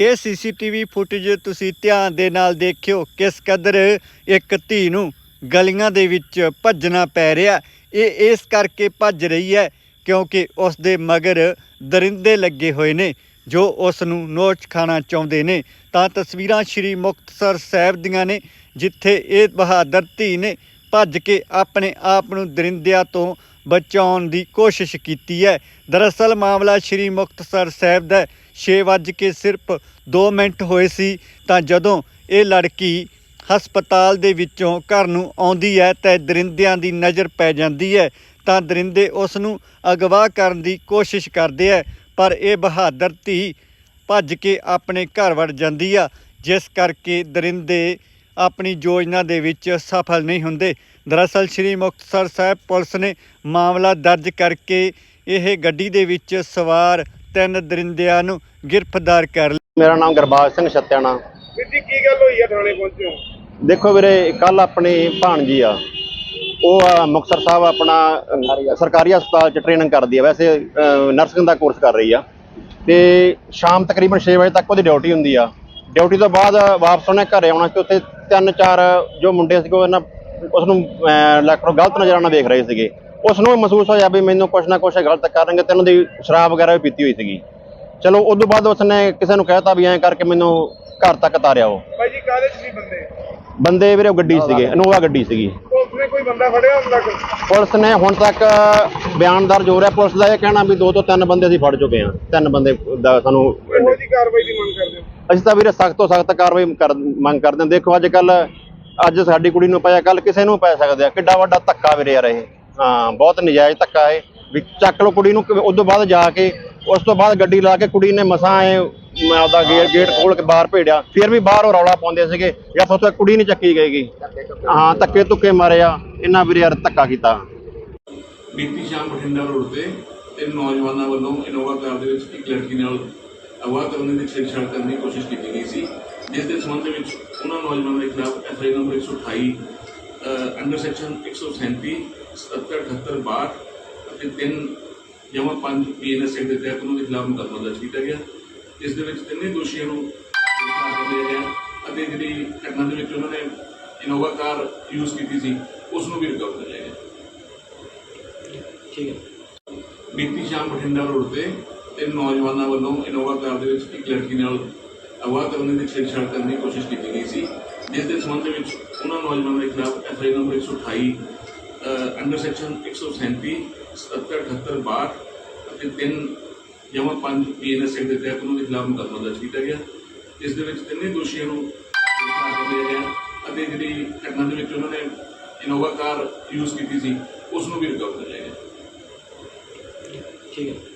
ਇਹ CCTV footage ਤੁਸੀਂ ਧਿਆਨ ਦੇ ਨਾਲ ਦੇਖਿਓ ਕਿਸ ਕਦਰ ਇੱਕ ਧੀ ਨੂੰ ਗਲੀਆਂ ਦੇ ਵਿੱਚ ਭੱਜਣਾ ਪੈ ਰਿਹਾ। ਇਹ ਇਸ ਕਰਕੇ ਭੱਜ ਰਹੀ ਹੈ ਕਿਉਂਕਿ ਉਸ ਦੇ ਮਗਰ ਦਰਿੰਦੇ ਲੱਗੇ ਹੋਏ ਨੇ, ਜੋ ਉਸ ਨੂੰ ਨੋਚ ਖਾਣਾ ਚਾਹੁੰਦੇ ਨੇ। ਤਾਂ ਤਸਵੀਰਾਂ ਸ਼੍ਰੀ ਮੁਕਤਸਰ ਸਾਹਿਬ ਦੀਆਂ ਨੇ, ਜਿੱਥੇ ਇਹ ਬਹਾਦਰ ਧੀ ਨੇ ਭੱਜ ਕੇ ਆਪਣੇ ਆਪ ਨੂੰ ਦਰਿੰਦਿਆਂ ਤੋਂ ਬਚਾਉਣ ਦੀ ਕੋਸ਼ਿਸ਼ ਕੀਤੀ ਹੈ। ਦਰਅਸਲ ਮਾਮਲਾ ਸ਼੍ਰੀ ਮੁਕਤਸਰ ਸਾਹਿਬ ਦਾ 6 ਵੱਜ ਕੇ ਸਿਰਫ 2 ਮਿੰਟ ਹੋਏ ਸੀ, ਤਾਂ ਜਦੋਂ ਇਹ ਲੜਕੀ ਹਸਪਤਾਲ ਦੇ ਵਿੱਚੋਂ ਘਰ ਨੂੰ ਆਉਂਦੀ ਹੈ ਤਾਂ ਦਰਿੰਦਿਆਂ ਦੀ ਨਜ਼ਰ ਪੈ ਜਾਂਦੀ ਹੈ, ਤਾਂ ਦਰਿੰਦੇ ਉਸ ਨੂੰ ਅਗਵਾ ਕਰਨ ਦੀ ਕੋਸ਼ਿਸ਼ ਕਰਦੇ ਹੈ, ਪਰ ਇਹ ਬਹਾਦਰ ਧੀ ਭੱਜ ਕੇ ਆਪਣੇ ਘਰ ਵੜ ਜਾਂਦੀ ਆ, ਜਿਸ ਕਰਕੇ ਦਰਿੰਦੇ ਆਪਣੀ ਯੋਜਨਾ ਦੇ ਵਿੱਚ ਸਫਲ ਨਹੀਂ ਹੁੰਦੇ। ਦਰਅਸਲ ਸ਼੍ਰੀ ਮੁਕਤਸਰ ਸਾਹਿਬ ਪੁਲਿਸ ਨੇ ਮਾਮਲਾ ਦਰਜ ਕਰਕੇ ਇਹ ਗੱਡੀ ਦੇ ਵਿੱਚ ਸਵਾਰ ਤਿੰਨ ਦਰਿੰਦਿਆਂ ਨੂੰ ਗ੍ਰਿਫਤਾਰ ਕਰ ਲਿਆ। ਮੇਰਾ ਨਾਮ ਗਰਬਾਜ ਸਿੰਘ ਛੱਤਿਆਣਾ। ਵੀਰ ਜੀ ਕੀ ਗੱਲ ਹੋਈ ਆ ਥਾਣੇ ਪਹੁੰਚੇ ਹੋ? ਦੇਖੋ ਵੀਰੇ ਕੱਲ ਆਪਣੀ ਭਾਣਜੀ ਆ। ਉਹ ਆ ਮੁਕਤਸਰ ਸਾਹਿਬ ਆਪਣਾ ਅ, ਸਰਕਾਰੀ ਹਸਪਤਾਲ ਚ ਟ੍ਰੇਨਿੰਗ ਕਰਦੀ ਆ। ਵੈਸੇ ਨਰਸਿੰਗ ਦਾ ਕੋਰਸ ਕਰ ਰਹੀ ਆ। ਤੇ ਸ਼ਾਮ ਤਕਰੀਬਨ 6 ਵਜੇ ਤੱਕ ਉਹਦੀ ਡਿਊਟੀ ਹੁੰਦੀ ਆ। ਡਿਊਟੀ ਤੋਂ ਬਾਅਦ ਵਾਪਸ ਉਹਨੇ ਘਰੇ ਆਉਣਾ ਸੀ। ਉੱਥੇ ਤਿੰਨ ਚਾਰ ਜੋ ਮੁੰਡੇ ਸੀਗੇ ਉਹ ਇਹਨਾਂ ਉਸ ਨੂੰ ਲੈਕਰੋ ਗਲਤ ਨਜ਼ਰਾਂ ਨਾਲ ਵੇਖ ਰਹੇ ਸੀਗੇ। ਉਸ ਨੂੰ ਮਹਿਸੂਸ ਹੋਇਆ ਵੀ ਮੈਨੂੰ ਕੁਛ ਨਾ ਕੁਛ ਗਲਤ ਕਰਨਗੇ ਤੇ ਉਹਨਾਂ ਦੀ ਸ਼ਰਾਬ ਵਗੈਰਾ ਵੀ ਪੀਤੀ ਹੋਈ ਸੀਗੀ। ਚਲੋ ਉਸ ਤੋਂ ਬਾਅਦ ਉਸਨੇ ਕਿਸੇ ਨੂੰ ਕਹਿਤਾ ਵੀ ਐਂ ਕਰਕੇ ਮੈਨੂੰ ਘਰ ਤੱਕ ਤਾਰਿਆ ਉਹ। ਭਾਈ ਜੀ ਕਾਹਦੇ ਚ ਸੀ ਬੰਦੇ? ਬੰਦੇ ਵੀਰੇ ਉਹ ਗੱਡੀ ਸੀਗੇ ਇਨੋਵਾ ਗੱਡੀ ਸੀਗੀ। ਪੁਲਿਸ ਨੇ ਕੋਈ ਬੰਦਾ ਫੜਿਆ ਹੁਣ ਤੱਕ? ਪੁਲਿਸ ਨੇ ਹੁਣ ਤੱਕ ਬਿਆਨ ਦਰਜ ਹੋ ਰਿਹਾ ਪੁਲਿਸ ਦਾ ਇਹ ਕਹਿਣਾ ਵੀ ਦੋ ਤੋਂ ਤਿੰਨ ਬੰਦੇ ਅਸੀਂ ਫੜ ਚੁੱਕੇ ਹਾਂ। ਤਿੰਨ ਬੰਦੇ ਦਾ ਸਾਨੂੰ ਉਹੋ ਜੀ ਕਾਰਵਾਈ ਦੀ ਮੰਗ ਕਰਦੇ ਹੋ? ਅਸੀਂ ਤਾਂ ਵੀਰੇ ਸਖਤ ਤੋਂ ਸਖਤ ਕਾਰਵਾਈ ਕਰ ਮੰਗ ਕਰਦੇ ਹਾਂ। ਦੇਖੋ ਅੱਜ ਕੱਲ ਅੱਜ ਸਾਡੀ ਕੁੜੀ ਨੂੰ ਪਿਆ ਕੱਲ ਕਿਸੇ ਨੂੰ ਪੈ ਸਕਦੇ ਆ। ਕਿੱਡਾ ਵੱਡਾ ਧੱਕਾ ਵੀਰੇ ਯਾਰ ਇਹ। ਹਾਂ, ਬਹੁਤ ਨਜਾਇਜ਼ ਧੱਕਾ ਹੈ। ਵੀ ਚੱਕ ਲਓ ਕੁੜੀ ਨੂੰ ਉਸ ਤੋਂ ਬਾਅਦ ਜਾ ਕੇ, ਉਸ ਤੋਂ ਬਾਅਦ ਗੱਡੀ ਲਾ ਕੇ ਕੁੜੀ ਨੇ ਮਸਾਂ ਐ, ਮੈਂ ਆਪਦਾ ਗੇਟ ਗੇਟ ਖੋਲ ਕੇ ਬਾਹਰ ਭੇੜਿਆ। ਫਿਰ ਵੀ ਬਾਹਰ ਉਹ ਰੌਲਾ ਪਾਉਂਦੇ ਸੀਗੇ, ਜਾਂ ਸੋਚਿਆ ਕੁੜੀ ਨਹੀਂ ਚੱਕੀ ਗਈਗੀ। ਹਾਂ, ਧੱਕੇ ਧੁੱਕੇ ਮਾਰਿਆ ਇਹਨਾਂ ਵੀਰੇ ਯਾਰ ਧੱਕਾ ਕੀਤਾ। ਬੀਤੀ ਸ਼ਾਮ ਬਠਿੰਡਾ ਰੋਡ ਤੇ ਤਿੰਨ ਨੌਜਵਾਨਾਂ ਵੱਲੋਂ ਇਨੋਵਾ ਕਾਰ ਦੇ ਵਿੱਚ ਇੱਕ ਲੜਕੀ ਨਾਲ ਅਗਵਾ ਕਰਨ ਦੀ ਛੇੜਛਾੜ ਕਰਨ ਦੀ ਕੋਸ਼ਿਸ਼ ਕੀਤੀ ਗਈ ਸੀ, ਜਿਸ ਦੇ ਸੰਬੰਧ ਵਿੱਚ ਉਹਨਾਂ ਨੌਜਵਾਨਾਂ ਦੇ ਖਿਲਾਫ ਐਫਆਈ ਨੰਬਰ 128 ਅੰਡਰ ਸੈਕਸ਼ਨ 137 77 78 62 ਅਤੇ ਤਿੰਨ ਜਮਾ 5 ਪੀਐਨਐਸ ਐਕਟ ਦੇ ਤਹਿਤ ਉਹਨਾਂ ਦੇ ਖਿਲਾਫ ਮੁਕੱਦਮਾ ਦਰਜ ਕੀਤਾ ਗਿਆ। ਜਿਸ ਦੇ ਵਿੱਚ ਤਿੰਨੇ ਦੋਸ਼ੀਆਂ ਨੂੰ ਗ੍ਰਿਫਤਾਰ ਕਰ ਲਿਆ ਗਿਆ ਅਤੇ ਜਿਹੜੀ ਘਟਨਾ ਦੇ ਵਿੱਚ ਉਹਨਾਂ ਨੇ ਇਨੋਵਾ ਕਾਰ ਯੂਜ਼ ਕੀਤੀ ਸੀ ਉਸ ਨੂੰ ਵੀ ਰਿਕਵਰ ਕਰ ਲਿਆ ਗਿਆ। ਬੀਤੀ ਸ਼ਾਮ ਬਠਿੰਡਾ ਰੋਡ ਤੇ ਤਿੰਨ ਨੌਜਵਾਨਾਂ ਵੱਲੋਂ ਇਨੋਵਾ ਕਾਰ ਦੇ ਵਿੱਚ ਇੱਕ ਲੜਕੀ ਨਾਲ ਅਗਵਾ ਕਰਨ ਦੀ ਛੇੜਛਾੜ ਕਰਨ ਦੀ ਕੋਸ਼ਿਸ਼ ਕੀਤੀ ਗਈ ਸੀ ਜਿਸ ਦੇ ਸੰਬੰਧ ਵਿੱਚ ਉਹਨਾਂ ਨੌਜਵਾਨਾਂ ਦੇ ਖਿਲਾਫ ਐਫਆਈ ਨੰਬਰ 128 ਅ, ਅੰਡਰ ਸੈਕਸ਼ਨ 137 77 78 62 ਅਤੇ ਤਿੰਨ ਜਮਾ 5 ਪੀਐਨਐਸ ਐਕਟ ਦੇ ਤਹਿਤ ਉਹਨਾਂ ਦੇ ਖਿਲਾਫ ਮੁਕੱਦਮਾ ਦਰਜ ਕੀਤਾ ਗਿਆ। ਜਿਸ ਦੇ ਵਿੱਚ ਤਿੰਨੇ ਦੋਸ਼ੀਆਂ ਨੂੰ ਗ੍ਰਿਫਤਾਰ ਕਰ ਲਿਆ ਗਿਆ ਅਤੇ ਜਿਹੜੀ ਘਟਨਾ ਦੇ ਵਿੱਚ ਉਹਨਾਂ ਨੇ ਇਨੋਵਾ ਕਾਰ ਯੂਜ਼ ਕੀਤੀ ਸੀ, ਉਸ ਨੂੰ ਵੀ ਰਿਕਵਰ ਕਰ ਲਿਆ ਗਿਆ। ਠੀਕ ਹੈ।